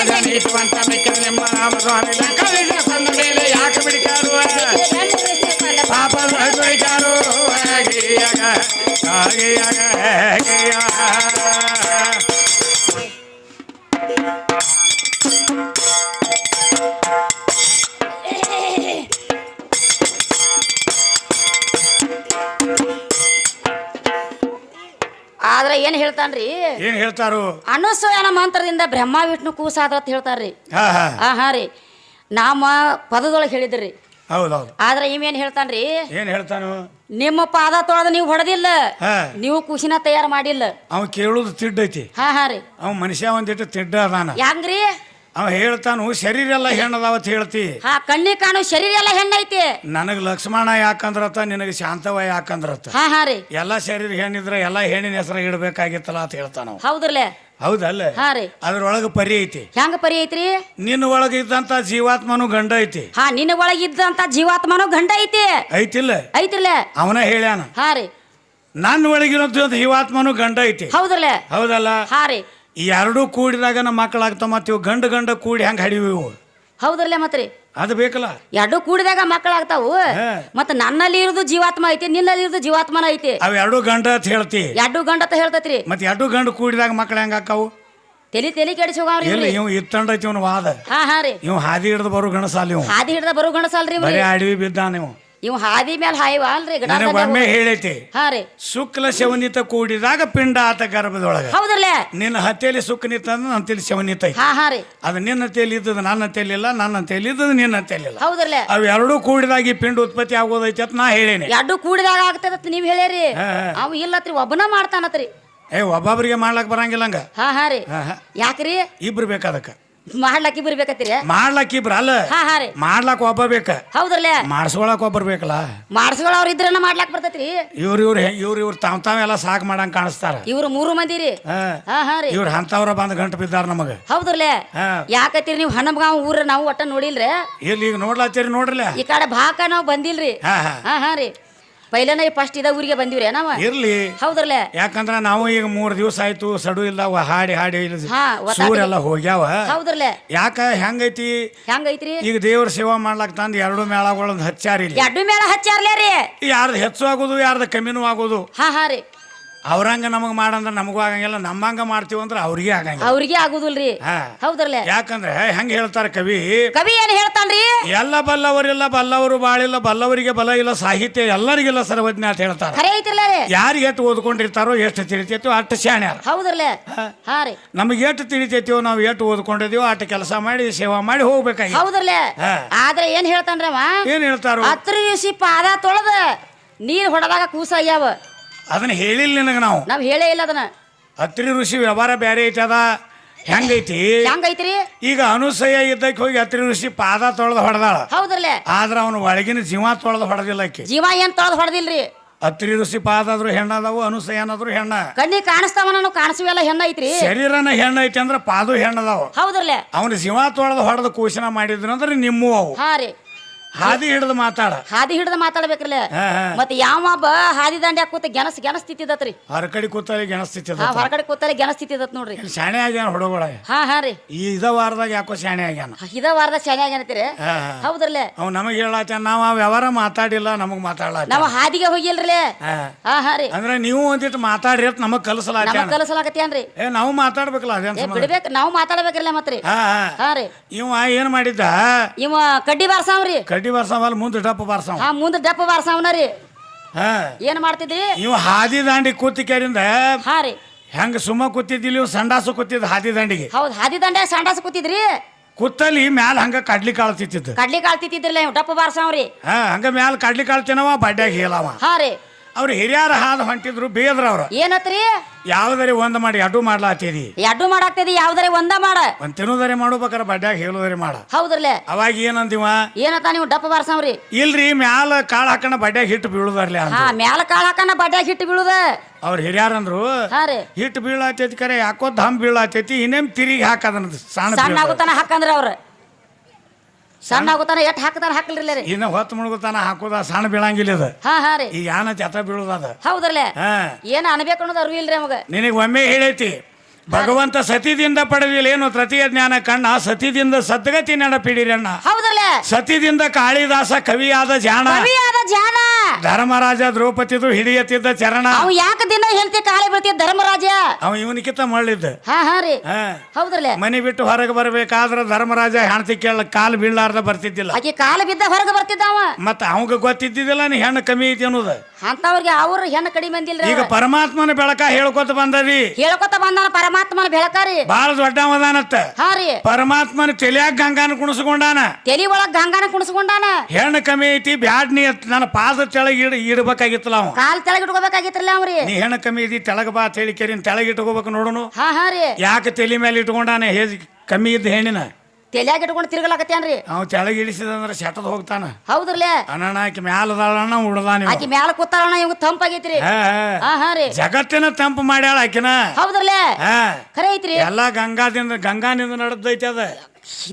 ರಾಜ ನೀತಿವಂತ ಮಿಕ್ಕ ನಿಮ್ಮ ರಾಮ ಸ್ವಾಮಿ ಲಂಕಾದೇಶ ತಂದ ಮೇಲೆ ಹೇಳ್ತಾನ್ರಿ. ಏನ್ ಹೇಳ್ತಾರು? ಅನುಸೂಯನ ಮಂತ್ರದಿಂದ ಬ್ರಹ್ಮ ವಿಷ್ಣು ಕೂಸಾದ ಅಂತ ಹೇಳ್ತಾರ್ರಿ. ಹಾ ಹಾ. ರೀ. ನಾಮ ಪದದೊಳಗೆ ಹೇಳಿದ್ರಿ. ಹೌದೌದು. ಆದ್ರೆ ಇವೇನ್ ಹೇಳ್ತಾನ್ರಿ? ಏನ್ ಹೇಳ್ತಾನು? ನಿಮ್ಮ ಪಾದ ತೊಳೆದ ನೀವು ಹೊಡೆದಿಲ್ಲ. ನೀವು ಕುಶಿನ ತಯಾರು ಮಾಡಿಲ್ಲ. ಅವ್ ಕೇಳುದು ತಿಡ್ಡೈತಿ. ಹಾ ಹಾ ರೀ. ಅವ್ ಮನುಷ್ಯ ಒಂದಿಟ್ಟು ತಿಡ್ಡ ಅದಾನ. ಹೆಂಗ್ರಿ? ಅವ ಹೇಳ್ತಾನು ಶರೀರ ಎಲ್ಲ ಹೆಣ್ಣದಾವತ್ ಹೇಳ್ತಿ. ಹಾ ಕಣ್ಣಿ ಕಾಣು ಶರೀರ ಎಲ್ಲ ಹೆಣ್ಣೈತಿ. ನನಗ್ ಲಕ್ಷ್ಮಣ ಯಾಕಂದ್ರತ ನಿನಗೆ ಶಾಂತವ ಯಾಕಂದ್ರತ. ಹಾ ಹಾ ರೀ. ಎಲ್ಲ ಶರೀರ ಹೆಣ್ಣಿದ್ರ ಎಲ್ಲ ಹೆಣ್ಣಿನ ಹೆಸರು ಇಡಬೇಕಾಗಿತ್ತಲ್ಲ ಅಂತ ಹೇಳ್ತಾನ ಅವ ಹೌದ್ರಲೆ ಹೌದಲ್ಲ? ಹಾ ರೀ. ಅದ್ರೊಳಗೆ ಪರಿ ಐತಿ. ಹೆಂಗ ಪರಿ ಐತ್ರಿ? ನಿನ್ನ ಒಳಗ ಇದ್ದಂತ ಜೀವಾತ್ಮನು ಗಂಡ ಐತಿ. ಹಾ ನಿನ್ನ ಒಳಗ ಇದ್ದಂತ ಜೀವಾತ್ಮನು ಗಂಡ ಐತಿ. ಐತಿಲ್ಲ? ಐತ್ರಲೆ ಅವನ ಹೇಳ್ಯಾನ. ಹಾ ರೀ. ನನ್ನ ಒಳಗಿರೋ ಜೀವಾತ್ಮನು ಗಂಡ ಐತಿ. ಹೌದ್ರಲೆ ಹೌದಲ್ಲ? ಹಾ ರೀ. ಈ ಎರಡೂ ಕೂಡಿದಾಗ ನಮ್ಮ ಮಕ್ಕಳಾಗ್ತಾವ ಮತ್ತೆ ಇವು ಗಂಡ ಗಂಡ ಕೂಡಿ ಹೆಂಗ್ ಹಡಿವು ಇವು? ಹೌದ್ರಲೆ ಮತ್ರಿ? ಅದು ಬೇಕಲ್ಲ? ಎರಡು ಕೂಡಿದಾಗ ಮಕ್ಕಳಾಗ್ತಾವು. ಮತ್ತೆ ನನ್ನಲ್ಲಿ ಇರೋದು ಜೀವಾತ್ಮ ಐತಿ ನಿನ್ನಲ್ಲಿ ಇರೋದು ಜೀವಾತ್ಮನ ಐತಿ. ಅವ್ ಎರಡು ಗಂಡ ಅಂತ ಹೇಳ್ತಿ. ಎರಡು ಗಂಡ ಅಂತ ಹೇಳ್ತೈತ್ರಿ. ಮತ್ತೆ ಎರಡು ಗಂಡು ಕೂಡಿದಾಗ ಮಕ್ಕಳು ಹೆಂಗ ಆಕಾವು ತಲಿ ತಲಿ ಕೆಡಿಸಿ ಹೋಗಾವ್ರಿ ಇವ್ರಿ. ಇವ್ ಇತ್ತಂಡೈತಿ ಇವನು ವಾದ. ಹಾ ಹಾ ರೀ. ಇವ್ ಹಾದಿ ಹಿಡ್ದು ಬರೋ ಗಣಸಾಲಿ ಇವ್. ಹಾದಿ ಹಿಡ್ದ ಬರೋ ಗಣಸಲ್ರಿ ಇವ್ರಿ. ಬರೀ ಅಡವಿ ಬಿದ್ದಾನ ಇವ್. ಇವ್ ಹಾದಿ ಮೇಲೆ ಹಾಯ್ವ ಅಲ್ರಿ ಒಮ್ಮೆ ಹೇಳೈತಿ. ಹಾರಿ ರೀ. ಶುಕ್ಲ ಶವನಿತ ಕೂಡಿದಾಗ ಪಿಂಡ ಆತ ಗರ್ಭದೊಳಗ. ಹೌದಲ್ಲೇ ನಿನ್ನ ಹತ್ತೆಯಲ್ಲಿ ಸುಖ ನಿತ್ತ ಅಂದ್ರೆ ನನ್ನ ತಲೆ ಶವನಿತ ಐತಿ. ಹಾ ಹಾ ರೀ. ಅದು ನಿನ್ನ ತೇಲಿ ಇದ್ದದ ನನ್ನ ತೇಲಿಲ್ಲ ನನ್ನ ತೇಲಿ ಇದ್ದದ ನಿನ್ನ ತೇಲಿಲ್ಲ ಹೌದಲ್ಲ ಅವು ಎರಡೂ ಕೂಡಿದಾಗ ಈ ಪಿಂಡ ಉತ್ಪತ್ತಿ ಆಗೋದೈತಿ ಅಂತ ನಾ ಹೇಳೇನಿ. ಎರಡು ಕೂಡಿದಾಗ ಆಗ್ತದತ್ ನೀವ್ ಹೇಳಿರಿ ಹಾ, ಹಾ. ಅವ್ ಇಲ್ಲತ್ರಿ ಒಬ್ಬನ ಮಾಡ್ತಾನತ್ರಿ. ಏ ಒಬ್ಬೊಬ್ರಿಗೆ ಮಾಡ್ಲಕ್ ಬರಂಗಿಲ್ಲ ಹಂಗ. ಹಾ ಹಾ ರೀ. ಹಾ, ಹಾ. ಯಾಕ್ರಿ? ಇಬ್ರು ಬೇಕಾದಕ್ಕ. ಮಾಡ್ಲಕ್ಕಿ ಬರ್ಬೇಕತ್ತೀರಿ ಮಾಡ್ಲಕ್ಕಿ ಇಬ್ರ ಅಲ್ಲ. ಹಾ ಹಾ ರೀ. ಮಾಡ್ಲಕ್ ಒಬ್ಬ ಬೇಕ. ಹೌದ್ರಲ್ಲ? ಮಾಡ್ಸ್ಕೊಳಕ್ ಒಬ್ಬರ್ ಬೇಕಲ್ಲ? ಮಾಡಿಸ್ಕೊಳ್ಳೋರ್ ಇದ್ರನ್ನ ಮಾಡ್ಲಾಕ್ ಬರ್ತೈತ್ರಿ. ಇವ್ರ ಇವ್ರ ಇವ್ರ ಇವ್ರ ತಾವ್ ತಾವೆಲ್ಲ ಸಾಕ್ ಮಾಡಂಗ್ ಕಾಣಿಸ್ತಾರ. ಇವ್ರು ಮೂರು ಮಂದಿ ರೀ. ಹಾ. ಹಾ ಹಾ ರೀ. ಇವ್ರು ಅಂತವ್ರ ಬಂದ್ ಗಂಟು ಬಿದ್ದಾರ ನಮಗ. ಹೌದ್ರಲ್ಲೇ? ಯಾಕತ್ತೀರಿ ನೀವು ಹಣಮಗಾವ್ ಊರ ನಾವು ಒಟ್ಟ ನೋಡಿಲ್ರಿ? ಇಲ್ಲಿ ಈಗ ನೋಡ್ಲಾತ್ತೀರಿ ನೋಡ್ರಲ್ಲ? ಈ ಕಡೆ ಭಾಕ ನಾವು ಬಂದಿಲ್ರಿ. ಹಾ ಹಾ. ಹಾ ಹಾ ರೀ. ಪೈಲನ ಫಸ್ಟ್ ಇದ ಊರಿಗೆ ಬಂದಿವ್ರಿ ನಾವ? ಇರ್ಲಿ. ಹೌದ್ರಲ್ಲೇ? ಯಾಕಂದ್ರ ನಾವು ಈಗ ಮೂರ್ ದಿವಸ ಆಯ್ತು ಸಡು ಇಲ್ಲ ಹಾಡಿ ಹಾಡಿ ಸೂರೆಲ್ಲ ಹೋಗ್ಯಾವ. ಹೌದ್ರಲ್ಲೇ? ಯಾಕ ಹೆಂಗೈತಿ? ಹೆಂಗೈತ್ರಿ? ಈಗ ದೇವ್ರ ಸೇವಾ ಮಾಡ್ಲಾಕ್ ತಂದ್ ಎರಡು ಮೇಳಗಳನ್ನ ಹಚ್ಚಾರಿ ಎರಡು ಮೇಳ ಹಚ್ಚಾರ್ಲೇ ರೀ? ಯಾರ್ದು ಹೆಚ್ಚು ಆಗೋದು ಯಾರ್ದು ಕಮ್ಮಿನೂ ಆಗೋದು. ಹಾ ಹಾ ರೀ. ಅವ್ರಂಗ ನಮಗ್ ಮಾಡಂದ್ರ ನಮಗೂ ಆಗಂಗಿಲ್ಲ ನಮ್ಮಂಗ ಮಾಡ್ತೀವಿ ಅಂದ್ರೆ ಅವ್ರಿಗೆ ಆಗಂಗಿಲ್ಲ. ಅವ್ರಿಗೆ ಆಗುದಿಲ್ರಿ. ಹಾ. ಯಾಕಂದ್ರೆ ಹೆಂಗ್ ಹೇಳ್ತಾರ ಕವಿ? ಕವಿ ಏನ್ ಹೇಳ್ತಾನ್ರಿ? ಎಲ್ಲ ಬಲ್ಲವರಿಲ್ಲ ಬಲ್ಲವರು ಬಾಳಿಲ್ಲ ಬಲ್ಲವರಿಗೆ ಬಲ ಇಲ್ಲ ಸಾಹಿತ್ಯ ಎಲ್ಲರಿಗಿಲ್ಲ ಸರ್ವಜ್ಞ ಅಂತ ಹೇಳ್ತಾರ. ಖರೆ ಐತಿರ್ಲ ರೀ. ಯಾರಿಗೆ ಎಷ್ಟು ಓದ್ಕೊಂಡಿರ್ತಾರೋ ಎಷ್ಟು ತಿಳಿತೈತೋ ಅಷ್ಟು ಶಾಣ್ಯಾರ. ಹೌದ್ರಲೆ ಹಾ. ರೀ. ನಮಗೆ ಎಷ್ಟು ತಿಳಿತೈತಿಯೋ ನಾವು ಎಷ್ಟು ಓದ್ಕೊಂಡಿದೀವೋ ಅಷ್ಟು ಕೆಲಸ ಮಾಡಿ ಸೇವಾ ಮಾಡಿ ಹೋಗ್ಬೇಕಾಗಿ ಹೌದ್ರಲೆ ಹಾ. ಆದ್ರೆ ಏನ್ ಹೇಳ್ತಾನ್ರವ ಏನ್ ಹೇಳ್ತಾರೋ? ಹತ್ರ ಪಾದ ತೊಳೆದ ನೀರ್ ಹೊಡೆದಾಗ ಕೂಸ ಆಗ್ಯಾವ. ಅದನ್ನ ಹೇಳಿಲ್ಲ ನಿನಗೆ ನಾವು. ನಾವ್ ಹೇಳೇ ಇಲ್ಲ ಅದನ್ನ. ಅತ್ರಿ ಋಷಿ ವ್ಯವಹಾರ ಬೇರೆ ಐತಿ ಅದ. ಹೆಂಗೈತಿ? ಹೆಂಗೈತ್ರಿ? ಈಗ ಅನುಸಯ ಇದ್ದಕ್ಕೆ ಹೋಗಿ ಅತ್ರಿ ಋಷಿ ಪಾದ ತೊಳೆದು ಹೊಡೆದಾಳ. ಹೌದ್ರಲ್ಲೇ? ಆದ್ರೆ ಅವನ ಒಳಗಿನ ಜೀವ ತೊಳೆದು ಹೊಡೆದಿಲ್ಲ ಆಕಿ. ಜೀವ ಏನ್ ತೊಳೆದ್ ಹೊಡೆದಿಲ್ರಿ? ಅತ್ರಿ ಋಷಿ ಪಾದ ಆದ್ರೂ ಹೆಣ್ಣದಾವು ಅನುಸಯ ಅನ್ನೋದ್ರು ಹೆಣ್ಣ. ಕಣ್ಣಿ ಕಾಣಿಸ್ತಾವ ನಾನು ಕಾಣಿಸುವೆಲ್ಲ ಹೆಣ್ಣ ಐತ್ರಿ? ಶರೀರನ ಹೆಣ್ಣ ಐತಿ ಅಂದ್ರೆ ಪಾದು ಹೆಣ್ಣದಾವು ಹೌದ್ರಲ್ಲೇ? ಅವನ ಜೀವ ತೊಳೆದು ಹೊಡೆದು ಕೂಶನ ಮಾಡಿದ್ರು ಅಂದ್ರೆ ನಿಮ್ಮು ಅವು. ಹಾ ರೀ. ಹಾದಿ ಹಿಡಿದು ಮಾತಾಡ. ಹಾದಿ ಹಿಡಿದು ಮಾತಾಡ್ಬೇಕ್ರಲ್ಲ? ಹಾ, ಹಾ. ಯಾವ ಒಬ್ಬ ಹಾದಿ ದಂಡ್ಯಾಗ ಕೂತ ಗೆಣಸ್ ಗೆನಸ್ ತಿತ್ತಿದತ್ರಿ ಹೊರಕಡೆ ಕೂತಲ್ಲಿ ಗೆಣಸ್ತಿತ್ತದ ಆ ಹೊರಗಡೆ ಕೂತಲ್ಲಿ ಗೆಣಸ್ ತಿತ್ತಿದತ್ ನೋಡ್ರಿ. ಶಾಣೆ ಆಗ್ಯಾನ ಹುಡುಗಳ? ಹಾ ಹಾ ರೀ. ಈ ಇದ ವಾರದಾಗ ಯಾಕೋ ಶಾಣೆ ಆಗ್ಯಾನ? ಇದ ವಾರದ ಶಾಣೆ ಆಗ್ಯಾನತ್ರಿ? ಹಾ, ಹಾ. ಹೌದ್ರಲ್ಲ? ಅವ್ ನಮಗ್ ಹೇಳತ್ತ ನಾವ್ ಆ ವ್ಯವಹಾರ ಮಾತಾಡಿಲ್ಲ ನಮಗ್ ಮಾತಾಡ್ಲಾತ ನಾವ್ ಹಾದಿಗೆ ಹೋಗಿಲ್ರಿ ಹಾ. ಹಾ ಹಾ ರೀ. ಅಂದ್ರೆ ನೀವು ಒಂದಿಟ್ಟು ಮಾತಾಡ್ರಿ ಅಂತ ನಮಗ್ ನಮಗ್ ಕಲಸಲಾಗತ್ತೇನ್ರಿ ಏ ನಾವು ಮಾತಾಡ್ಬೇಕಲ್ಲ ಅದೇನ್ ಏ ಸಂಬಂಧ? ಬಿಡ್ಬೇಕು ನಾವು ಮಾತಾಡ್ಬೇಕ್ರಲ್ಲ ಮತ್ರಿ. ಹಾ ಹಾ. ಹಾ ರೀ. ಇವ ಏನ್ ಮಾಡಿದ್ದ? ಇವ ಕಡ್ಡಿ ಬಾರ್ಸಾವ್ರಿ. ಕಡ್ಡಿ ಬರ್ಸಾವಲ್ಲ ಮುಂದೆ ಡಪ್ಪ ಬಾರ್ಸಾವ. ಹಾ ಮುಂದ ಡಪ್ಪ ಬಾರ್ಸಾವ್ನ ರೀ. ಹಾ. ಏನ್ ಮಾಡ್ತಿದ್ರಿ ನೀವು ಹಾದಿ ದಾಂಡಿ ಕೂತಿಕೆರಿಂದ ಹಾ ರೀ. ಹೆಂಗ ಸುಮ್ಮ ಕೂತಿದ್ದಿಲ್ಲ ಇವ್ ಸಂಡಾಸು ಕೂತಿದ್ ಹಾದಿ ದಾಂಡಿಗೆ. ಹೌದು ಹಾದಿ ದಂಡೆ ಸಂಡಾಸ ಕೂತಿದ್ರಿ? ಕೂತಲ್ಲಿ ಮ್ಯಾಲ ಹಂಗ ಕಡ್ಲಿ ಕಾಳು ಕಡ್ಲಿ ಕಾಳ್ ತಿತ್ತಿದ್ರಲ್ಲ ಇವ್ ಡಪ್ಪ ಬಾರ್ಸಾವ್ರಿ ಹಾ ಹಂಗ ಮ್ಯಾಲ ಕಡ್ಲಿ ಕಾಳು ತಿನ್ನವ ಬಡ್ಡ್ಯಾಗ ಹೇಳವ. ಹಾ ರೀ. ಅವ್ರು ಹಿರಿಯರ ಹಾದು ಹೊಂಟಿದ್ರು ಬೇದ್ರ ಅವ್ರು. ಏನತ್ರಿ? ಯಾವ್ದಾರಿ ಒಂದ್ ಮಾಡಿ ಅಡ್ಡು ಮಾಡ್ಲಾತಿದಿ? ಎಡ್ಡು ಮಾಡಾಕ್ತಿದಿ? ಯಾವ್ದಾರೆ ಒಂದ ಮಾಡ. ಒಂದ್ ತಿನ್ನೋದರಿ ಮಾಡ್ಬೇಕಾರೆ ಬಡ್ಡ್ಯಾಗ ಹೇಳೋದರಿ ಮಾಡ. ಹೌದ್ರಲ್ಲೇ? ಅವಾಗ ಏನಂದಿವ? ಏನತ್ತ ನೀವು ಡಪ್ಪ ಬಾರ್ಸಾವ್ರಿ? ಇಲ್ರಿ ಮ್ಯಾಲ ಕಾಳು ಹಾಕಣ ಬಡ್ಡ್ಯಾಗ ಹಿಟ್ಟು ಬೀಳುದಾರ್ಲಿ ಹಾ ಮ್ಯಾಲ ಕಾಳ ಹಾಕಣ ಬಡ್ಯಾಗ ಹಿಟ್ಟು ಬೀಳುದ? ಅವ್ರ ಹಿರಿಯರಂದ್ರು ಹಿಟ್ಟು ಬೀಳಾತೈತಿ ಕರೆ ಯಾಕೋ ಧಮ್ ಬೀಳಾತೈತಿ ಇನ್ನೇಮ್ ತಿರುಗಿ ಹಾಕದನ್ನ ಸಣ್ಣ ಸಣ್ಣ. ಆಗುತ್ತಾನ ಹಾಕಂದ್ರ ಅವ್ರ. ಸಣ್ಣ ಆಗುತ್ತಾನ ಎಟ್ ಹಾಕತಾರ ಹಾಕಲ್ರಿ ರೀ. ಇನ್ನ ಹೊತ್ತು ಮುಳುಗುತ್ತಾನ ಹಾಕೋದ ಸಣ್ಣ ಬೀಳಂಗಿಲ್ಲ ಇದು. ಹಾ ಹಾ ರೀ. ಈಗ ಯಾನ ಜತ ಬೀಳೋದ ಹೌದ್ರಲ್ಲ? ಹಾ. ಏನ್ ಅನ್ಬೇಕು ಅನ್ನೋದು ಅರಿವಿಲ್ರಿ ನಮಗ. ನಿನಗೆ ಒಮ್ಮೆ ಹೇಳೈತಿ ಭಗವಂತ ಸತಿದಿಂದ ಪಡೆದಿಲ್ಲ. ಏನು ತೃತೀಯ ಜ್ಞಾನ ಕಣ್ಣ? ಸತಿದಿಂದ ಸದ್ಗತಿ ನೆನಪಿಡಿರಣ್ಣ ಹೌದ್ರಲ್ಲ ಸತಿದಿಂದ ಕಾಳಿದಾಸ ಕವಿಯಾದ ಜಾಣ ಕವಿಯಾದ ಧರ್ಮರಾಜ ದ್ರೌಪದಿದು ಹಿಡಿಯತ್ತಿದ್ದ ಚರಣ. ಅವ್ ಯಾಕ ದಿನ ಕಾಳಿ ಬೀಳ್ತಿ ಧರ್ಮರಾಜ? ಅವ ಇವನಿಕಿತ ಮಳ್ಳಿದ್ದ. ಹಾ ಹಾ ರೀ. ಹಾ. ಹೌದ್ರಲ್ಲ? ಮನೆ ಬಿಟ್ಟು ಹೊರಗೆ ಬರಬೇಕಾದ್ರ ಧರ್ಮರಾಜ ಹೆಣ್ತಿ ಕೇಳ ಕಾಲು ಬೀಳಾರ್ದ ಬರ್ತಿದ್ದಿಲ್ಲ. ಆಕೆ ಕಾಲ ಬಿದ್ದ ಹೊರಗೆ ಬರ್ತಿದ್ದಾವ ಮತ್ತ ಅವಂಗ ಗೊತ್ತಿದ್ದಿದ್ದಿಲ್ಲ ನೀ ಹೆಣ್ಣು ಕಮ್ಮಿ ಐತಿ ಅನ್ನೋದು. ಅಂತವ್ರಿಗೆ ಅವ್ರ ಹೆಣ್ಣು ಕಡಿಮೆ ಬಂದಿಲ್ಲ ಈಗ ಪರಮಾತ್ಮನ ಬೆಳಕ ಹೇಳ್ಕೊತ ಬಂದದಿ ಹೇಳ್ಕೊತ ಬಂದಾನ ಪರಮಾತ್ಮನ ಬೆಳಕಾರಿ. ಬಹಳ ದೊಡ್ಡವದಾನತ್ತ ಹಾ ರೀ. ಪರಮಾತ್ಮನ ತಲೆಯಾಗ ಗಂಗಾನ ಕುಣಿಸ್ಕೊಂಡಾನ. ತೆಲಿ ಒಳಗ ಗಂಗಾನ ಕುಣಿಸ್ಕೊಂಡಾನ. ಹೆಣ್ಣು ಕಮ್ಮಿ ಐತಿ ಬ್ಯಾಡ್ ನೀ ಅತ್ ನನ್ನ ಪಾದ ತೆಳಗ ಇಡ್ ಇಡ್ಬೇಕಾಗಿತ್ತಲ್ಲ ಅವ. ಕಾಲ್ ತೆಳಗ ಇಟ್ಕೋಬೇಕಾಗಿತ್ತಲ್ಲ ಅವ್ರಿ. ನೀ ಹೆಣ್ಣು ಕಮ್ಮಿ ಐತಿ ತೆಳಗ ಬಾ ಅಂತ ಹೇಳಿ ಕೆರಿನ್ ತೆಳಗ್ ಇಟ್ಕೋಬೇಕು ನೋಡುನು. ಹಾ ಹಾ ರೀ. ಯಾಕೆ ತಲೆ ಮೇಲೆ ಇಟ್ಕೊಂಡಾನೆ ಹೇಜ್ ಕಮ್ಮಿ ಇದ್ದ ಹೆಣ್ಣಿನ? ತೆಲಿಯಾಗ ಇಟ್ಕೊಂಡು ತಿರುಗಲಾಕತ್ತೇನ್ರಿ? ಅವ್ ತೆಳಗ್ ಇಳಿಸಿದಂದ್ರ ಶೆಟದ್ ಹೋಗ್ತಾನ. ಹೌದ್ರಲ್ಲೇ? ಅಣ್ಣ ಆಕಿ ಮ್ಯಾಲದಾಳಣ್ಣ ಉಡ್ದಾನ ಆಕಿ ಮ್ಯಾಲ ಕೂತಾಳಣ ಇವ್ ತಂಪಾಗೈತ್ರಿ. ಹಾ ಹಾ ರೀ. ಜಗತ್ತಿನ ತಂಪು ಮಾಡ್ಯಾಳ ಆಕಿನ. ಹೌದ್ರಲ್ಲೇ? ಹಾ. ಖರೆ ಐತ್ರಿ. ಎಲ್ಲಾ ಗಂಗಾದಿಂದ ಗಂಗಾನಿಂದ ನಡೆದೈತಿ ಅದ.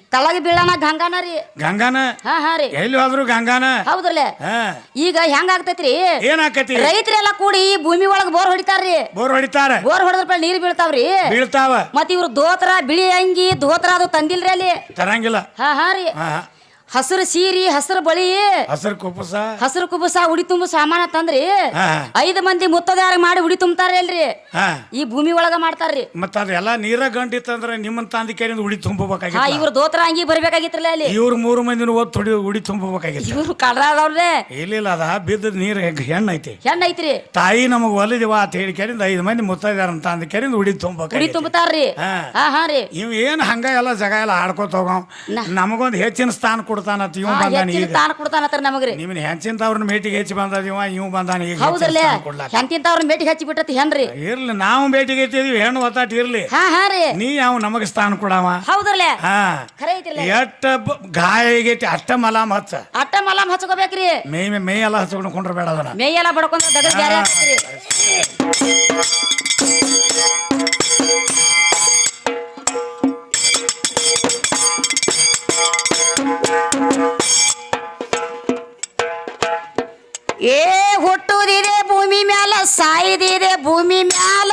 ತಳಗ ಬೀಳಣ ಗಂಗಾನ ರೀ. ಗಂಗಾನ? ಹಾ ಹಾ ರೀ. ಎಲ್ಲಿ ಹೋದ್ರು ಗಂಗಾನ? ಹೌದ್ರಲ್ಲೇ? ಹಾ. ಈಗ ಹೆಂಗ ಆಗ್ತೈತ್ರಿ? ಏನಾಕತಿ ರೈತರೆಲ್ಲ ಕೂಡಿ ಈ ಭೂಮಿ ಒಳಗ ಬೋರ್ ಹೊಡಿತಾರ್ರಿ. ಬೋರ್ ಹೊಡಿತಾರ? ಬೋರ್ ಹೊಡೆದ್ರ ನೀರ್ ಬೀಳ್ತಾವ್ರಿ. ಬೀಳ್ತಾವ? ಮತ್ ಇವ್ರು ದೋತ್ರ ಬಿಳಿ ಅಂಗಿ ದೋತ್ರ ಅದು ತಂದಿಲ್ರಿ ಅಲ್ಲಿ. ತರಂಗಿಲ್ಲ. ಹಾ ಹಾ ರೀ. ಹಾ. ಹಸಿರು ಸೀರಿ ಹಸಿರು ಬಳಿ ಹಸಿರು ಕುಪ್ಪಸ ಹಸಿರು ಕುಬಸ ಉಡಿ ತುಂಬು ಸಾಮಾನ ತಂದ್ರಿ. ಹಾ. ಐದು ಮಂದಿ ಮುತ್ತದಾರ ಮಾಡಿ ಉಡಿ ತುಂಬತಾರೆ ಅಲ್ರಿ. ಹಾ. ಈ ಭೂಮಿ ಒಳಗ ಮಾಡ್ತಾರ್ರಿ. ಮತ್ತ ಅದೆಲ್ಲ ನೀರ ಗಂಟಿತ್ತಂದ್ರ ನಿಮ್ಮನ್ ತಂದಿ ಕೇರಿಂದ ಉಡಿ ತುಂಬಬೇಕಾಗಿ ತುಂಬಬೇಕಾಗಿತ್ತು ಇವ್ರ ದೋತ್ರ ಅಂಗಿ ಬರ್ಬೇಕಾಗಿತ್ರಲ್ಲ ಅಲ್ಲಿ. ಇವ್ರ ಮೂರು ಮಂದಿನ ಓದ್ ತೊಡಿ ಉಡಿ ತುಂಬಬೇಕಾಗಿತ್ತು ಇವ್ರು ಕಡ್ರಾದವ್ರೇ ಇಲ್ಲಿಲ್ಲ ಅದ ಬಿದ್ದ ನೀರ್ ಹೆಣ್ಣು ಐತಿ. ಹೆಣ್ಣ ಐತ್ರಿ. ತಾಯಿ ನಮಗ್ ಒಲಿದಿವ ಅಂತ ಹೇಳಿ ಕೇರಿಂದ ಐದು ಮಂದಿ ಮುತ್ತದಾರ ಅಂತ ಅಂದ ಉಡಿ ಉಡಿ ತುಂಬಬೇಕಾಗಿತ್ತು. ತುಂಬತಾರ್ರಿ ಹಾ. ಹಾ ಹಾ ರೀ. ಇವ್ ಏನ್ ಹಂಗ ಎಲ್ಲ ಜಗ ಎಲ್ಲ ಆಡ್ಕೊತ ಹೋಗೋ. ನಮಗೊಂದ್ ಹೆಚ್ಚಿನ ಸ್ಥಾನ ಕೊಡ್ತಾನತ್ ಇವ್ ಬಂದಾನ ಈಗ. ತಾನ ಕೊಡ್ತಾನತ್ರ ನಮಗ್ರಿ. ನಿಮ್ನ ಹೆಂಚಿಂತ ಅವ್ರನ್ನ ಭೇಟಿಗೆ ಹೆಚ್ಚಿ ಬಂದದ ಇವ ಇವ್ ಬಂದಾನ ಈಗ ಹೌದ್ರಲ್ಲೇ? ಸ್ಥಾನ ಕೊಡ್ಲಾಕ. ಅವ್ರ ಹಚ್ಚಿ ಬಿಟ್ಟತಿ ಹೆಣ್ರಿ ಇರ್ಲಿ ನಾವು ಭೇಟಿಗೆ ಐತಿದ್ವಿ ಹೆಣ್ಣು ಒತ್ತಾಟ ಇರ್ಲಿ. ಹಾ ಹಾ ರೀ. ನೀ ಯಾವ ನಮಗ ಸ್ಥಾನ ಕೊಡವ. ಹೌದ್ರಲ್ಲೇ? ಹಾ. ಖರೆ ಐತಿಲ್ಲ ಎಟ್ಟ ಗಾಯ ಆಗೈತಿ ಅಷ್ಟ ಮಲಾಮ್ ಹಚ್ಚ. ಅಟ್ಟ ಮಲಾಮ್ ಹಚ್ಕೋಬೇಕ್ರಿ. ಮೇ ಮೇ ಮೈ ಎಲ್ಲ ಹಚ್ಕೊಂಡು ಕುಂಡ್ರಬೇಡ ಅದನ್ನ. ಮೇಯೆಲ್ಲ ಬಡ್ಕೊಂಡ್ ದಗದ ಬ್ಯಾರೆ ಆಗ್ತೈತ್ರಿ ಏ ಹುಟ್ಟುದಿದೆ ಭೂಮಿ ಮ್ಯಾಲ ಸಾಯಿದಿದೆ ಭೂಮಿ ಮ್ಯಾಲ.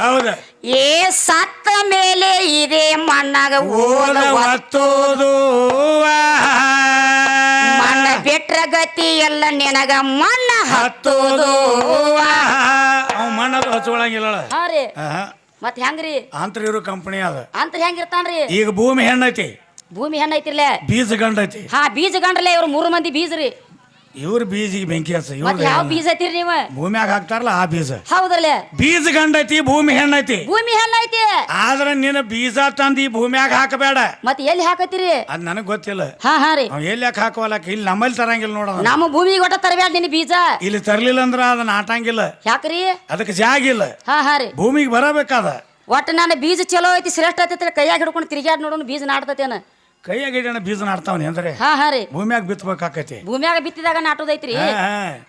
ಹೌದ. ಏ ಸತ್ತ ಮೇಲೆ ಇದೆ ಮಣ್ಣಾಗ ಓದ ಹತ್ತೋದು ಒತ್ತೋದು ಮಣ್ಣ ಬಿಟ್ರ ಗತಿ ಎಲ್ಲ ನಿನಗ ಮಣ್ಣ ಹತ್ತೋದು ಅವ್ ಮಣ್ಣದು ಹಚ್ಕೊಳಂಗಿಲ್ಲ ರೀ. ಮತ್ ಹೆಂಗ್ರಿ? ಅಂತರ ಇರೋ ಕಂಪನಿ ಅದ. ಅಂತ ಹೆಂಗಿರ್ತಾನ್ರಿ? ಈಗ ಭೂಮಿ ಹೆಣ್ಣೈತಿ. ಭೂಮಿ ಹೆಣ್ಣೈತಿ ಬೀಜ ಗಂಡೈತಿ. ಹಾ ಬೀಜ ಗಂಡ್ರಲ್ಲೇ ಇವ್ರು ಮೂರು ಮಂದಿ ಬೀಜ ರೀ. ಇವ್ರ ಬೀಜಿಗೆ ಬೆಂಕಿ ಹಚ್ಚ ಮತ್ ಇವ್ರ ಯಾವ ಬೀಜ ಐತಿರಿ ನೀವ? ಭೂಮಿಯಾಗ ಹಾಕ್ತಾರಲ್ಲ ಆ ಬೀಜ. ಹೌದಲ್ಲ ಬೀಜ ಗಂಡೈತಿ ಭೂಮಿ ಹೆಣ್ಣೈತಿ. ಭೂಮಿ ಹೆಣ್ಣ ಐತಿ ಆದ್ರ ನಿನ್ನ ಬೀಜ ತಂದು ಈ ಭೂಮಿಯಾಗ ಹಾಕಬೇಡ. ಮತ್ತೆ ಎಲ್ಲಿ ಹಾಕತ್ತೀರಿ? ಅದ್ ನನಗ್ ಗೊತ್ತಿಲ್ಲ. ಹಾ ಹಾ ರೀ. ಅವ್ ಎಲ್ಲಿ ಯಾಕೆ ಹಾಕವಲ್ಲಕ ಇಲ್ಲಿ ನಮ್ಮಲ್ಲಿ ತರಂಗಿಲ್ಲ ನೋಡ ನಮ್ಮ ಭೂಮಿಗೆ ಒಟ್ಟ ತರಬೇಡ ನಿನ್ನ ಬೀಜ. ಇಲ್ಲಿ ತರ್ಲಿಲ್ಲ ಅಂದ್ರ ಅದನ್ನ ಆಟಂಗಿಲ್ಲ ಯಾಕ್ರಿ ಅದಕ್ಕೆ ಜಾಗ ಇಲ್ಲ. ಹಾ ಹಾ ರೀ. ಭೂಮಿಗೆ ಬರಬೇಕಾದ. ಒಟ್ಟ ನನ್ನ ಬೀಜ ಚಲೋ ಐತಿ ಶ್ರೇಷ್ಠ ಐತಿ ಕೈಯಾಗ ಹಿಡ್ಕೊಂಡು ತಿರ್ಗ್ಯಾಡ್ ನೋಡೋಣ ಬೀಜ ನಾಡ್ತತೇನ ಕೈಯಾಗ ಹಿಡಿಯೋಣ ಬೀಜ ನಾಡ್ತಾವನಿ ಅಂದ್ರೆ ಹಾ ಹಾ ರೀ. ಭೂಮಿಯಾಗ ಬಿತ್ತಬೇಕಾಕತಿ ಭೂಮಿಯಾಗ ಬಿತ್ತಿದಾಗ ನಾಟೋದೈತ್ರಿ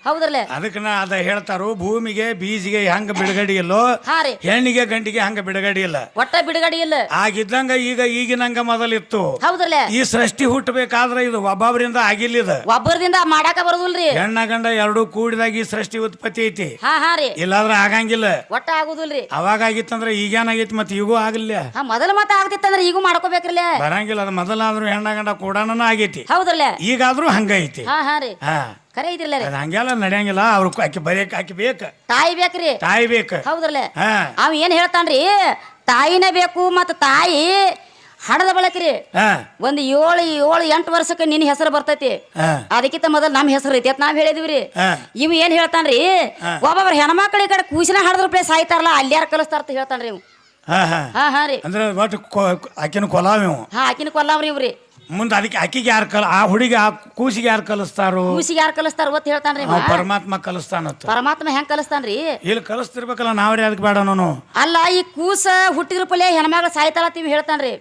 ಹೌದ್ರಲ್ಲ? ಅದಕ್ಕ ನಾ ಅದ ಹೇಳ್ತಾರು ಭೂಮಿಗೆ ಬೀಜಿಗೆ ಹೆಂಗ ಬಿಡುಗಡೆ ಇಲ್ಲೋ ಹಾ ರೀ. ಹೆಣ್ಣಿಗೆ ಗಂಡಿಗೆ ಹಂಗ ಬಿಡುಗಡೆ ಇಲ್ಲ. ಒಟ್ಟ ಬಿಡುಗಡೆ ಇಲ್ಲ. ಆಗಿದ್ದಂಗ ಈಗ ಈಗಿನಂಗ ಮೊದಲಿತ್ತು. ಹೌದ್ರಲ್ಲ? ಈ ಸೃಷ್ಟಿ ಹುಟ್ಟಬೇಕಾದ್ರೆ ಇದು ಒಬ್ಬೊಬ್ಬರಿಂದ ಆಗಿಲ್ಲ ಇದು ಒಬ್ಬರದಿಂದ ಮಾಡಾಕ ಬರೋದಿಲ್ರಿ. ಹೆಣ್ಣ ಗಂಡ ಎರಡು ಕೂಡಿದಾಗ ಈ ಸೃಷ್ಟಿ ಉತ್ಪತ್ತಿ ಐತಿ. ಹಾ ಹಾ ರೀ. ಇಲ್ಲಾಂದ್ರೆ ಆಗಂಗಿಲ್ಲ. ಒಟ್ಟ ಆಗುದಿಲ್ರಿ. ಅವಾಗ ಆಗಿತ್ತಂದ್ರ ಈಗೇನಾಗೈತಿ ಮತ್ತೆ ಈಗೂ ಆಗಲಿಲ್ಲ. ಹಾ ಮೊದಲ ಮತ್ತ ಆಗ್ತಿತ್ತಂದ್ರ ಈಗೂ ಮಾಡ್ಕೋಬೇಕ್ರಿ ಬರಂಗಿಲ್ಲ ಅದು ಮೊದಲಾದ್ರೂ ಹೆಣ್ಣ ಗಂಡ ಕೂಡಾನ ಆಗೈತಿ. ಈಗಾದ್ರೂ ಹಂಗೈತಿ. ಹಾ ಹಾ ರೀ. ಹಾ. ಖರೆ ಐತಿರ್ಲ ರೀ. ಹಂಗೆಲ್ಲ ನಡೆಯಂಗಿಲ್ಲ. ಅವ್ರು ಆಕಿ ಬರೆಯಕ್ ಆಕಿ ಬೇಕ. ತಾಯಿ ಬೇಕ್ರಿ ತಾಯಿ ಬೇಕ. ಹೌದ್ರಲ್ಲ? ಹಾ. ಅವ ಏನ್ ಹೇಳ್ತಾನ್ರಿ? ತಾಯಿನೇ ಬೇಕು ಮತ್ತ ತಾಯಿ ಹಡದ ಬಳಕ್ರಿ ಹಾ. ಒಂದ್ ಏಳು ಏಳು ಎಂಟು ವರ್ಷಕ್ಕೆ ನಿನ್ನ ಹೆಸರು ಬರ್ತೈತಿ. ಹಾ. ಅದಕ್ಕಿಂತ ಮೊದಲು ನಮ್ಮ ಹೆಸರು ಐತಿ ಅಂತ ನಾವ್ ಹೇಳಿದ್ವಿ ಹಾ. ಇವ್ ಏನ್ ಹೇಳ್ತಾನ್ರಿ? ಒಬ್ಬೊಬ್ರು ಹೆಣ್ಮಕ್ಳ ಈ ಕಡೆ ಕೂಸಿನ ಹಡದ್ರ ಪ್ಲೇಸ್ ಆಯ್ತಾರಲ್ಲ ಅಲ್ಲಿ ಯಾರು ಕಲಿಸ್ತಾರ ಅಂತ ಹೇಳ್ತಾನ್ರಿ ಇವ್. ಹಾ ಹಾ. ಹಾ ಹಾ ರೀ. ಅಂದ್ರೆ ಒಟ್ಟು ಆಕಿನ ಕೊಲಾವ್ ಇವು. ಹಾ ಆಕಿನ ರೀ ಇವ್ರಿ. ಮುಂದೆ ಅದಕ್ಕೆ ಅಕ್ಕಿಗೆ ಯಾರು ಕಲ ಆ ಹುಡುಗಿ ಆ ಕೂಸಿಗೆ ಯಾರು ಕಲಿಸ್ತಾರೋ? ಕೂಸಿಗೆ ಯಾರು ಕಲಿಸ್ತಾರ ಒತ್ತು ಹೇಳ್ತಾನ್ರಿ ಇವ. ಪರಮಾತ್ಮ ಕಲಿಸ್ತಾನತ್ತ ಪರಮಾತ್ಮ ಹೆಂಗ್ ಕಲಿಸ್ತಾನ್ರಿ? ಇಲ್ಲಿ ಕಲಿಸ್ತಿರ್ಬೇಕಲ್ಲ ನಾವ್ರಿ ಅದಕ್ಕೆ ಬೇಡ ನಾನು. ಅಲ್ಲ ಈ ಕೂಸ ಹುಟ್ಟಿದ್ರ ಪಲ್ಲೆ ಹೆಣ್ಮಗಳು ಸಾಯ್ತಾಳ ತಿವಿ ಹೇಳ್ತಾನ್ರಿ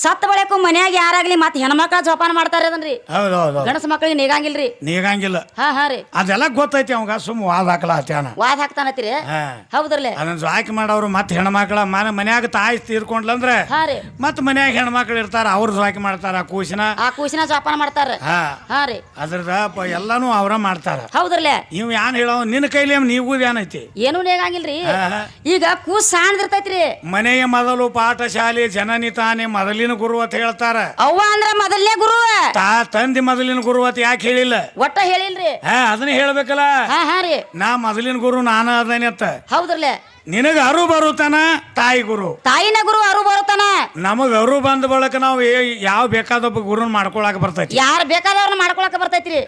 ಸತ್ತ ಬಳಿಕ ಮನ್ಯಾಗ ಯಾರಾಗ್ಲಿ ಮತ್ ಹೆಣ್ಮಕ್ಳ ಜೋಪಾನ ಮಾಡ್ತಾರ ಅದನ್ರಿ ಹೌದು ಹೌದು ಗಣಸ ಮಕ್ಳಿಗೆ ನೀಗಾಂಗಿಲ್ರಿ. ನೀಗಂಗಿಲ್ಲ. ಹಾ ಹಾ ರೀ. ಅದೆಲ್ಲ ಗೊತ್ತೈತಿ ಅವಾಗ ಸುಮ್ ವಾದ ಹಾಕಲ ಹತ್ಯಾನ. ವಾದ್ ಹಾಕ್ತಾನತ್ರಿ ಹಾ. ಹೌದ್ರಲ್ಲೇ? ಅದನ್ನ ಜಾಕಿ ಮಾಡೋರು ಮತ್ತೆ ಹೆಣ್ಮಕ್ಳ ಮನೆ ಮನ್ಯಾಗ ತಾಯಿ ತೀರ್ಕೊಂಡ್ಲಂದ್ರೆ ಹಾ ರೀ. ಮತ್ತೆ ಮನ್ಯಾಗ ಹೆಣ್ಮಕ್ಳು ಇರ್ತಾರ ಅವ್ರು ಜಾಕಿ ಮಾಡ್ತಾರ ಕೂಸಿನ ಆ ಕೂಸಿನ ಜೋಪಾನ ಮಾಡ್ತಾರ. ಹಾ. ಹಾ ರೀ. ಅದ್ರದ ಪ- ಎಲ್ಲಾನು ಅವ್ರ ಮಾಡ್ತಾರ. ಹೌದ್ರಲ್ಲೇ? ಇವ್ ಏನ್ ಹೇಳೋ ನಿನ್ನ ಕೈಲಿ ನೀವು ಏನೈತಿ ಏನೂ ನೇಗಂಗಿಲ್ರಿ ಹಾ. ಈಗ ಕೂಸ್ ಸಾಣದಿರ್ತೈತ್ರಿ ಮನೆಯ ಮೊದಲು ಪಾಠಶಾಲೆ ಜನನಿ ತಾನೇ ಮೊದಲಿನ ಗುರು ಅಂತ ಹೇಳ್ತಾರ. ಅವ್ವ ಅಂದ್ರ ಮೊದಲನೇ ಗುರು. ತಾ ತಂದಿ ಮೊದಲಿನ ಗುರು ಅಂತ ಯಾಕೆ ಹೇಳಿಲ್ಲ? ಒಟ್ಟ ಹೇಳಿಲ್ರಿ. ಹಾ ಅದನ್ನ ಹೇಳ್ಬೇಕಲ್ಲ? ಹಾ ಹಾ ರೀ. ನಾ ಮೊದಲಿನ ಗುರು ನಾನು ಅದನೇ ಅಂತ. ಹೌದ್ರಲ್ಲೇ? ನಿನಗ ಅರು ಬರುತ್ತಾನ? ತಾಯಿ ಗುರು. ತಾಯಿನ ಗುರು ಅರು ಬರುತ್ತಾನ? ನಮಗ ಅರು ಬಂದ ಬಳಕ ನಾವು ಯಾವ ಬೇಕಾದೊಬ್ಬ ಗುರುನ್ ಮಾಡ್ಕೊಳಕ್ ಬರ್ತೈತಿ? ಯಾರು ಬೇಕಾದವ್ರನ್ನ ಮಾಡ್ಕೊಳಕ ಬರ್ತೈತ್ರಿ.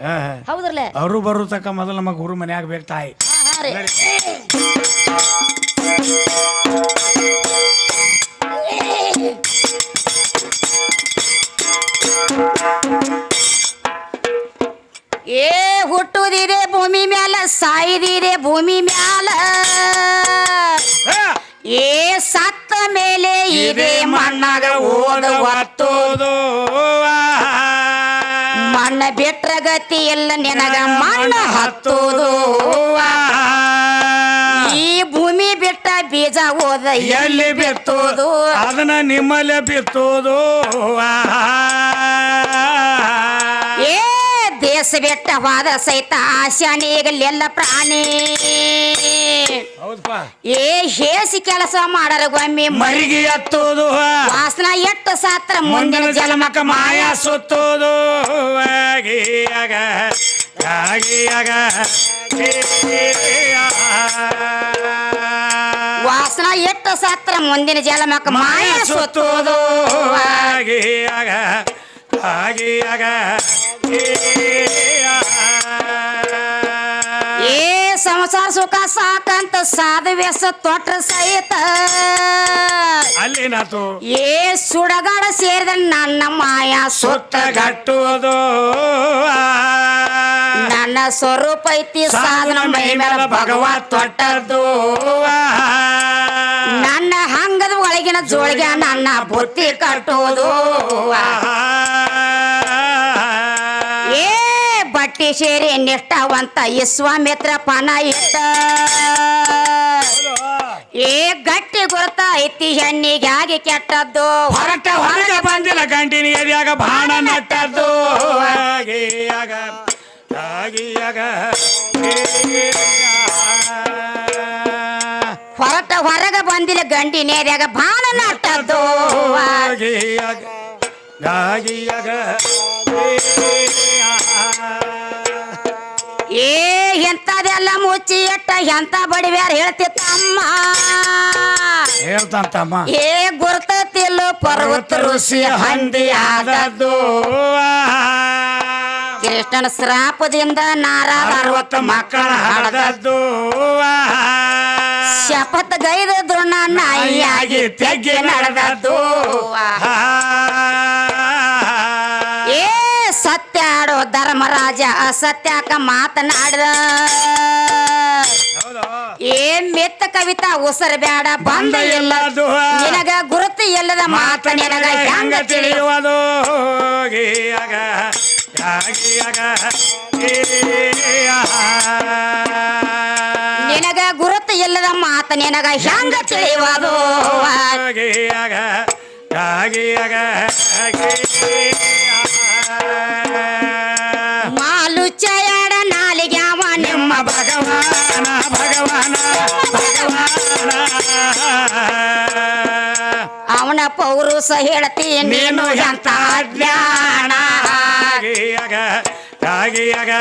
ಹೌದ್ರಲ್ಲೇ? ಅರು ಬರುತಕ್ಕ ಮೊದಲು ನಮ್ಮ ಗುರು ಮನ್ಯಾಗ ಬೇಕು ತಾಯಿ. Thank ರೀ. ಏ ಹುಟ್ಟುದಿರೆ ಭೂಮಿ ಮ್ಯಾಲ ಸಾಯಿದಿರೆ ಭೂಮಿ ಮ್ಯಾಲ. ಏ ಸತ್ತ ಮೇಲೆ ಇದೆ ಮಣ್ಣಾಗ ಓದ ಹೊತ್ತೋದು ಮಣ್ಣ ಬಿಟ್ರ ಗತಿ ಎಲ್ಲ ನಿನಗ ಮಣ್ಣ ಹತ್ತೋದು. ಈ ಭೂಮಿ ಬಿಟ್ಟ ಬೀಜ ಓದ ಎಲ್ಲಿ ಬಿತ್ತೋದು? ಅದನ್ನ ನಿಮ್ಮಲ್ಲೇ ಬಿತ್ತೋದು. ದೇಶ ಬೆಟ್ಟವಾದ ಸಹಿತ ಆಶಾನಿಗಲ್ಲೆಲ್ಲ ಪ್ರಾಣಿ. ಏ ಹೇಸಿ ಕೆಲಸ ಮಾಡರ ಗೊಮ್ಮೆ ಮರಿ ಮರಿಗೆ ಎತ್ತೋದು ವಾಸನ ಎಟ್ಟು ಸಾತ್ರ ಮುಂದಿನ ಜಲಮಕ ಮಾಯ ಸುತ್ತೋದು ವಾಸನ ಎಟ್ಟು ಸಾತ್ರ ಮುಂದಿನ ಜಲಮಕ ಮಾಯ ಸುತ್ತೋದು ಆಗಿ ಸುತ್ತೋದು ಆಗಿಯಾಗ ಆಗಿಯಾಗ ಏ ಸಂಸಾರ ಸುಖ ಸಾಕಂತ ಸಾಧವ್ಯಸ ತೊಟ್ರ ಸಹಿತ. ಅಲ್ಲೇನಾತು? ಏ ಸುಡಗಾಡ ಸೇರಿದ ನನ್ನ ಮಾಯ ಸುತ್ತ ಗಟ್ಟುವುದು ನನ್ನ ಸ್ವರೂಪ ಐತಿ ಸಾಧನ ಮೈ ಮೇಲೆ ಭಗವ ತೊಟ್ಟದ್ದು. ನನ್ನ ಹಂಗದ ಒಳಗಿನ ಜೋಳಿಗೆ ನನ್ನ ಬುತ್ತಿ ಕಟ್ಟುವುದು. ಬಟ್ಟಿ ಸೇರಿ ನಿಷ್ಠಾವಂತ ವಿಶ್ವಾಮಿತ್ರ ಪಾನ ಇಟ್ಟ. ಏ ಗಟ್ಟಿ ಗುರುತ ಐತಿ ಹೆಣ್ಣಿಗೆ ಆಗಿ ಕೆಟ್ಟದ್ದು. ಹೊರಟ ಹೊರಗೆ ಬಂದಿಲ್ಲ ಗಂಟಿನ ಏರಿಯಾಗ ಬಾಣ ನಟ್ಟದ್ದು. ಆಗಿಯಾಗ ಆಗಿಯಾಗ ಹೊರಟ ಹೊರಗ ಬಂದಿಲ್ಲ ಗಂಡಿ ನೇರ್ಯಾಗ ಬಾಣ ನಟ್ಟದ್ದು. ಆಗಿಯಾಗ ಆಗಿಯಾಗ ಏ ಎಂತದೆಲ್ಲ ಮುಚ್ಚಿ ಎಟ್ಟ ಎಂತ ಬಡಿವ್ಯಾರ ಹೇಳ್ತಿತ್ತಮ್ಮ ಹೇಳ್ತಂತಮ್ಮ. ಏ ಗುರ್ತತಿಲ್ಲ ಪರ್ವತ ಋಷಿ ಹಂದಿ ಆದದ್ದು ಕೃಷ್ಣನ ಶ್ರಾಪದಿಂದ ನಾರಾದ ಪರ್ವತ ಮಕ್ಕಳ ಹಡದದ್ದು ಶಪಥ ಗೈದ ದ್ರೋಣ ಆಗಿ ತೆಗ್ಗೆ ನಡೆದದ್ದು. ಧರ್ಮರಾಜ ಅಸತ್ಯಕ ಮಾತನಾಡಿದ. ಏ ಮೆತ್ತ ಕವಿತಾ ಉಸರ್ ಬ್ಯಾಡ ಬಂದ ಎಲ್ಲ ನಿನಗ ಗುರುತು ಎಲ್ಲದ ಮಾತ ನಿನಗ ಹೆಂಗ ಹೆಂಗ ತಿಳಿಯುವ ತಿಳಿಯುವುದು ಆಗಿಯಾಗ ನಿನಗ ಗುರುತು ಎಲ್ಲದ ಮಾತ ನಿನಗ ಹೆಂಗ ತಿಳಿಯುವುದು? ಆಗಿಯಾಗ ಆಗಿಯಾಗ ಮಾಲು ಭಗವಾನ ಭಗವಾನ ಭಗವಾನ. ಅವನ ಪೌರುಷ ಹೇಳ್ತಿ ನೀನು ಎಂತ ಜ್ಞಾನ ಆಗಿಯಾಗ ಆಗಿಯಾಗ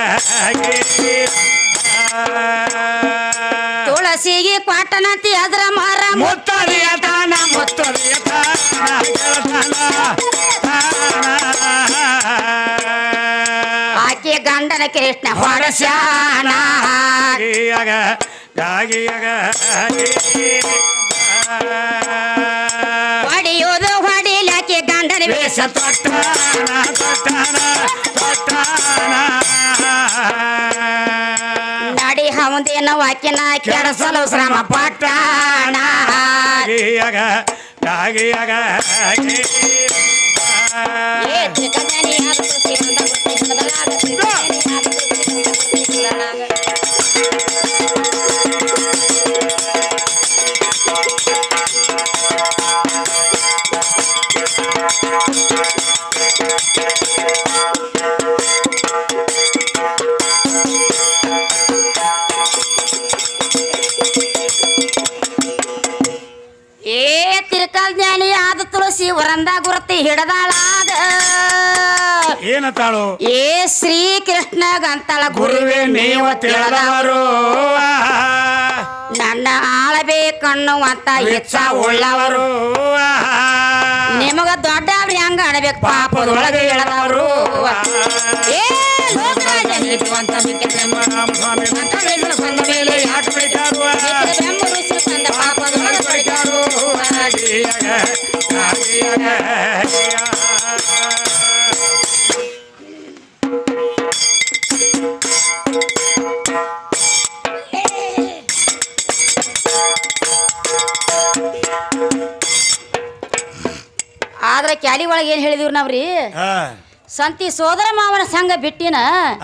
ತುಳಸಿಗೆ ಪಾಟನತಿ ಅದ್ರ ಮರ ಆಗಿಯಾಗ ಆಗಿಯಾಗ ಹೊಡಿಯೋದು ಹೊಡಿಲಾಕೆ ಗಂಡನ ವೇಷ ತೊಟ್ಟಾನ ತೊಟ್ಟಾನ ತೊಟ್ಟಾನ. ನಡಿ ಹೌದೇನ ವಾಕ್ಯನ ಕೆಡಸಲು ಶ್ರಮ ಪಟ್ಟಾನ. ಆಗಿಯಾಗ ಆಗಿಯಾಗ ಏ ಜಗದನಿ ಹತ್ತು ಸಿಗಂದ ಕೃಷ್ಣಗಂತಳ ಗುರುವೇ ನೀವು ತಿಳಿದವರು. ನನ್ನ ಆಳಬೇಕನ್ನುವಂತ ಅಂತ ಹೆಚ್ಚ ಉಳ್ಳವರು. ನಿಮಗ ದೊಡ್ಡವ್ರಿ ಹಂಗ ಆಡಬೇಕು ಪಾಪದೊಳಗೆ ಹೇಳದವರು ಏ ಲೋಕರಾಜ ನೀತಿವಂತ ಮಿಕ್ಕಿದೆಮ್ಮ. ಒಳಗೆ ಏನ್ ಹೇಳಿದಿವ್ರಿ ನಾವ್ರಿ? ಸಂತಿ ಸೋದರ ಮಾವನ ಸಂಘ ಬಿಟ್ಟಿನ.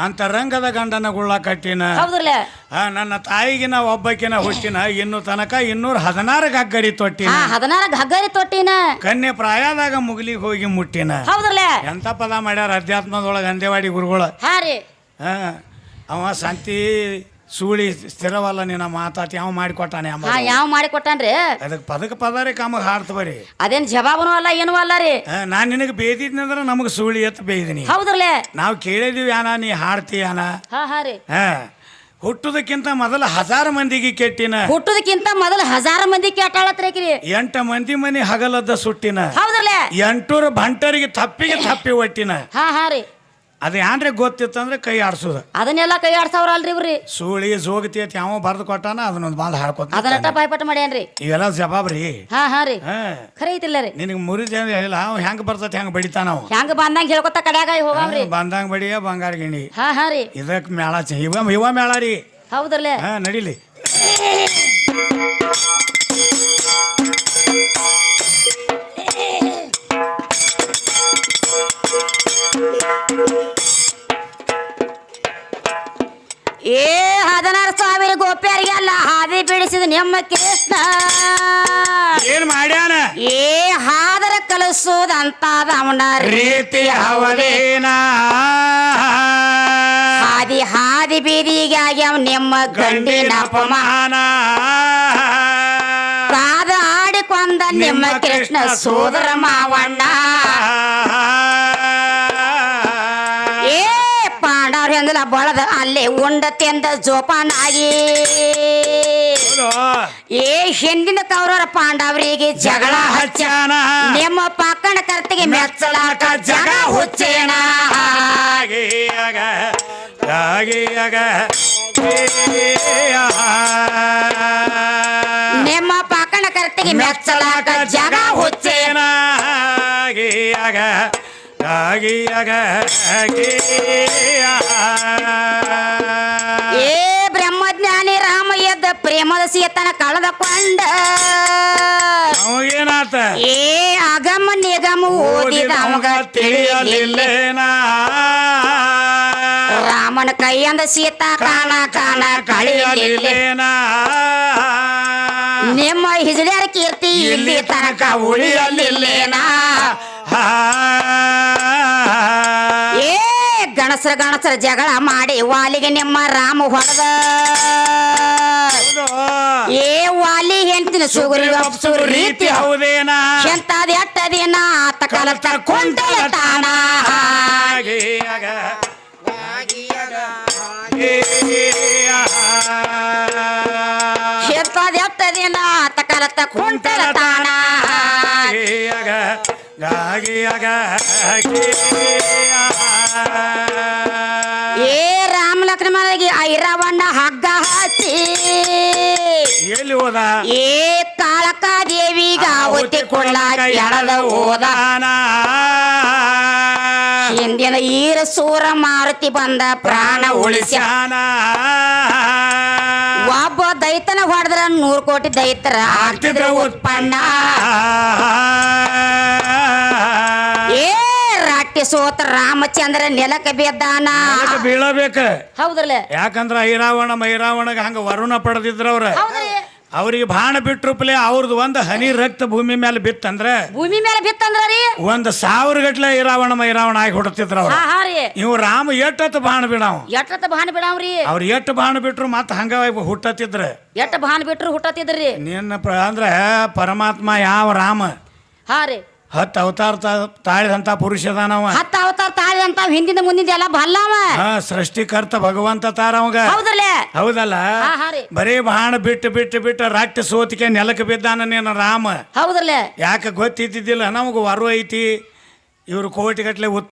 ಅಂತ ರಂಗದ ಗಂಡನ ಗುಳ್ಳ ಕಟ್ಟಿನ. ಹೌದ್ರಲ್ಲ? ಆ, ನನ್ನ ತಾಯಿಗಿನ ಒಬ್ಬಕಿನ ಹುಟ್ಟಿನ. ಇನ್ನು ತನಕ ಇನ್ನೂರ ಹದಿನಾರು ಗಗ್ಗರಿ ತೊಟ್ಟಿನ. ಹಾ ಹದಿನಾರ ಗಗ್ಗರಿ ತೊಟ್ಟಿನ. ಕನ್ಯೆ ಪ್ರಾಯದಾಗ ಮುಗಿಲಿಗೆ ಹೋಗಿ ಮುಟ್ಟಿನ. ಹೌದ್ರಲ್ಲ? ಎಂತ ಪದ ಮಾಡ್ಯಾರ ಅಧ್ಯಾತ್ಮದೊಳಗೆ ಅಂದೇವಾಡಿ ಗುರುಗಳು. ಹಾ ರೀ. ಹಾ ಅವ ಸಂತಿ ಸೂಳಿ ಸ್ಥಿರವಲ್ಲ ನಿನ್ನ ಮಾತಾತಿ ಯಾವ ಮಾಡಿಕೊಟ್ಟಾನೆ ಅಮ್ಮ ಹಾ ಯಾವ ಮಾಡಿ ಕೊಟ್ಟಾನ್ರಿ ಅದಕ್ಕೆ ಪದಕ ಪದಾರಿ ಕಾಮ ಹಾಡ್ತ ಬರಿ. ಅದೇನ್ ಜವಾಬನು ಅಲ್ಲ ಏನು ಅಲ್ಲ ರೀ. ನಾನು ನಿನಗೆ ಬೇದಿದ್ನಂದ್ರೆ ನಮಗೆ ಸೂಳಿ ಎತ್ತ ಬೇಯ್ದಿನಿ ಹೌದ್ರಲ್ಲೇ? ನಾವು ಕೇಳಿದೀವಿ ಯಾನ ನೀ ಹಾಡ್ತೀಯಾನ ಹಾ ಹಾ ರೀ. ಹಾ ಹುಟ್ಟುದಕ್ಕಿಂತ ಮೊದಲ ಹಜಾರು ಮಂದಿಗೆ ಕೆಟ್ಟಿನ. ಹುಟ್ಟುದಕ್ಕಿಂತ ಮೊದಲ ಹಜಾರ ಮಂದಿ ಕೇಟಾಳತ್ರೇಕ್ರಿ ಎಂಟ ಮಂದಿ ಮನಿ ಹಗಲದ ಸುಟ್ಟಿನ. ಹೌದ್ರಲ್ಲೇ? ಎಂಟೂರು ಭಂಟರಿಗೆ ತಪ್ಪಿಗೆ ತಪ್ಪಿ ಒಟ್ಟಿನ. ಹಾ ಹಾ ರೀ. ಅದು ಏನ್ರೆ ಗೊತ್ತಿತ್ತಂದ್ರೆ ಕೈ ಆಡ್ಸೋದು. ಅದನ್ನೆಲ್ಲ ಕೈ ಆಡ್ಸವ್ರ ಅಲ್ರಿ ಇವ್ರಿ. ಸೂಳಿ ಜೋಗತಿ ಅಂತ ಯಾವ ಬರ್ದು ಕೊಟ್ಟಾನ ಅದನ್ನೊಂದು ಬಾಂಧ ಹಾಡ್ಕೊತ ಅದನ್ನ ಬಾಯ್ಪಟ್ಟ ಮಾಡ್ಯಾನ್ರಿ. ಇವೆಲ್ಲ ಜವಾಬ್ರಿ. ಹಾ ಹಾ ರೀ. ಹಾ. ಖರೆ ಐತಿಲ್ಲ ರೀ. ನಿನಗೆ ಮುರಿದ ಹೇಳಿಲ್ಲ ಅವ್ ಹೆಂಗ್ ಬರ್ತೈತಿ ಹೆಂಗ್ ಬಡಿತಾನ ನಾವು ಹೆಂಗ್ ಬಂದಂಗ ಹೇಳ್ಕೊತ ಕಡ್ಯಾಗ ಹೋಗಾವ್ರಿ. ಬಂದಂಗ ಬಡಿಯ ಬಂಗಾರ ಗಿಣಿ. ಹಾ ಹಾ ರೀ. ಇದಕ್ ಮೇಳ ಇವ ಇವ ಮೇಳ ರೀ. ಹೌದ್ರಲ್ಲೇ. ಹಾ ನಡಿಲಿ. ಏ ಹದಿನಾರು ಸಾವಿರ ಗೋಪ್ಯರಿಗೆಲ್ಲ ಹಾದಿ ಬಿಡಿಸಿದ ನಿಮ್ಮ ಕೃಷ್ಣ. ಏನ್ ಮಾಡ್ಯಾನ? ಏ ಹಾದರ ಕಲಿಸೋದಂತ ಅವನ ರೀತಿ. ಅವನೇನ ಹಾದಿ ಹಾದಿ ಬೀದಿಗಾಗಿ ಅವ್ ನಿಮ್ಮ ಗಂಡಿನ ಅಪಮಾನ ಅಪಮಾನ? ಕಾದ ಆಡಿಕೊಂಡ ನಿಮ್ಮ ಕೃಷ್ಣ ಸೋದರ ಮಾವಣ್ಣ. ಬಳದ ಅಲ್ಲೇ ಉಂಡ ತೆಂದ ಜೋಪಾನಾಗಿ ಏ ಹಿಂದಿನ ಕೌರವರ ಪಾಂಡವರಿಗೆ ಜಗಳ ಹಚ್ಚ. ಹಚ್ಚಾನ ನಿಮ್ಮ ಪಕ್ಕಣ ಕರ್ತಿಗೆ ಮೆಚ್ಚಲಾಟ ಜಗ ಹುಚ್ಚೇನ. ನಿಮ್ಮ ಪಕ್ಕಣ ಕರ್ತಿಗೆ ಮೆಚ್ಚಲಾಟ ಜಗ ಹುಚ್ಚೇನ. ಏ ಬ್ರಹ್ಮಜ್ಞಾನಿ ರಾಮ ಎದ್ದ ಪ್ರೇಮದ ಸೀತನ ಕಳೆದುಕೊಂಡ. ಅವಾಗೇನಾತ? ಏ ಅಗಮ ನಿಗಮ ಓದಿ ಅವಾಗ ತಿಳಿಯಲಿಲ್ಲ ತಿಳಿಯಲಿಲ್ಲೇನ? ರಾಮನ ಕೈಯಂದ ಸೀತಾ ಕಾಣ ಕಾಣ ಕಳೆಯಲಿಲ್ಲ ಕಳಿಯಲಿಲ್ಲೇನ? ನಿಮ್ಮ ಹಿಜಡ್ಯಾರ ಕೀರ್ತಿ ಇಲ್ಲಿ ತನಕ ಉಳಿಯಲಿಲ್ಲೇನಾ? ಗಣಸರ ಗಣಸರ ಜಗಳ ಮಾಡಿ ವಾಲಿಗೆ ನಿಮ್ಮ ರಾಮ ಹೊಡೆದ. ಏ ವಾಲಿ ಹೆಂತಿನ ಸುಗುರಿ ಒಪ್ಸುರು ರೀತಿ ಹೌದೇನ? ಎಂತಾದ ಎಟ್ಟ ದಿನ ಆತ ಕಲತ ಕೊಂಡಲ ತಾಣ ಎಂತಾದ ದಿನ ಆತ ಕಲತ ಕೊಂಡಲ ತಾಣ ಏ ರಾಮ ಲಕ್ಷ್ಮಣರಿಗೆ ಐರವಣ್ಣ ಹಗ್ಗ ಹಚ್ಚಿ ಎಲ್ಲಿ ಹೋದ? ಏ ಕಾಳಕ ದೇವಿಗ ಒತ್ತಿಕೊಳ್ಳ ಎಳದ ಹೋದ. ಹಿಂದಿನ. ಈರ ಸೂರ ಮಾರುತಿ ಬಂದ ಪ್ರಾಣ ಉಳಿಸ್ಯಾನ. ಒಬ್ಬ ದೈತನ ಹೊಡೆದ್ರ ನೂರು ಕೋಟಿ ದೈತರ ಆಗ್ತಿದ್ರ ಉತ್ಪನ್ನ. ರಾಟ್ಯ ಸೋತ ರಾಮಚಂದ್ರ ನೆಲಕ್ಕೆ ಬಿದ್ದಾನ. ಬೀಳಬೇಕ. ಹೌದ್ರಲ್ಲ? ಯಾಕಂದ್ರ ಐರಾವಣ ಮೈರಾವಣಗ ಹಂಗ ವರುಣ ಪಡೆದಿದ್ರ ಅವ್ರ. ಅವ್ರಿಗೆ ಬಾಣ ಬಿಟ್ರುಪ್ಲೆ ಅವ್ರದ್ದು ಒಂದು ಹನಿ ರಕ್ತ ಭೂಮಿ ಮೇಲೆ ಬಿತ್ತಂದ್ರೆ ಭೂಮಿ ಮೇಲೆ ಬಿತ್ತಂದ್ರ ರೀ? ಒಂದ್ ಸಾವಿರ ಗಟ್ಲೆ ಐರಾವಣ ಮೈರಾವಣ ಆಗಿ ಹೊಡತಿದ್ರ ಅವ್ರ. ಇವ್ ರಾಮ ಎಟ್ಟತ್ ಬಾಣ ಬಿಡಾವ್. ಎಟ್ಟತ್ ಬಾಣ ಬಿಡಾವ್ರಿ ಅವ್ರ ಎಟ್ಟು ಬಾಣ ಬಿಟ್ರು ಮತ್ತ ಹಂಗ ಹುಟ್ಟತಿದ್ರ ಎಟ್ಟ ಬಾಣ ಬಿಟ್ರು ಹುಟ್ಟತಿದ್ರಿ ನಿನ್ನ ಅಂದ್ರೆ ಅಂದ್ರ ಪರಮಾತ್ಮ ಯಾವ ರಾಮ? ಹಾ ರೀ. ಹತ್ತು ಅವತಾರ ತಾಳಿದಂತ ಪುರುಷ ಅದಾನವ. ಹತ್ತ ಅವತಾರ ತಾಳಿ ಅಂತ ಹಿಂದಿಂದ ಮುಂದಿಂದ ಎಲ್ಲ ಬಲ್ಲವ. ಹಾ ಸೃಷ್ಟಿಕರ್ತ ಭಗವಂತ ತಾರ ಅವಂಗ. ಹೌದ್ರಲ್ಲೇ? ಹೌದಲ್ಲ? ರೀ. ಬರೀ ಬಾಣ ಬಿಟ್ಟು ಬಿಟ್ಟು ಬಿಟ್ಟು ರಾಕ್ಟ ಸೋತಿಕೆ ನೆಲಕ್ಕೆ ಬಿದ್ದಾನ ನೀನು ರಾಮ. ಹೌದಲ್ಲ ಯಾಕೆ ಗೊತ್ತಿದ್ದಿದ್ದಿಲ್ಲ? ನಮಗೆ ವರ ಐತಿ. ಇವ್ರು ಕೋಟಿಗಟ್ಲೆ